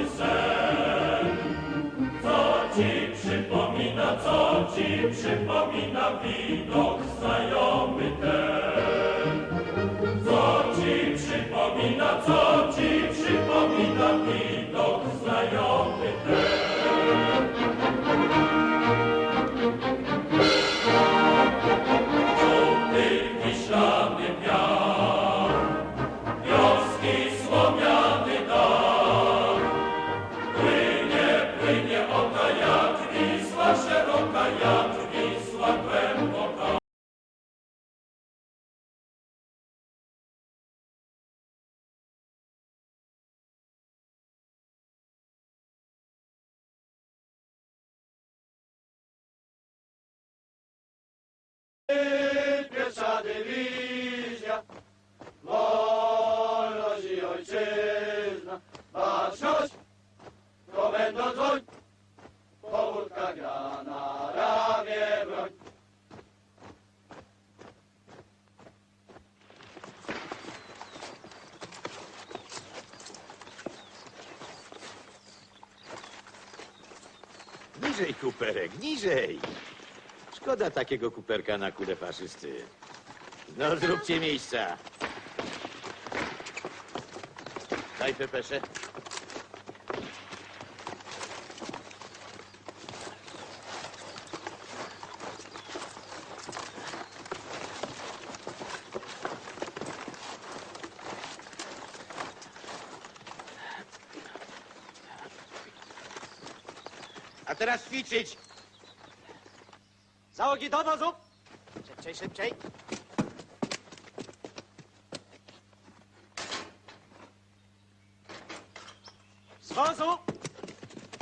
czy sen? Co ci przypomina, co ci przypomina widok znajomy ten? Co ci przypomina, co ci Pierwsza dywizja, wolność i ojczyzna, Niżej, kuperek, niżej! Szkoda takiego kuperka na kulę faszysty. No, zróbcie miejsca. Daj pepesze. A teraz ćwiczyć. Załogi do wozu! Szybciej, szybciej. Z wozu!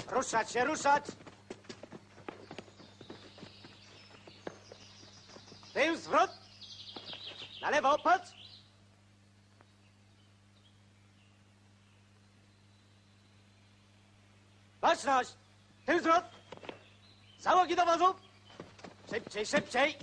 Ruszać się, ruszać! Tył, zwrot! Na lewo, patrz! Baczność! Tył, zwrot! Załogi do wozu! Szybciej, szybciej!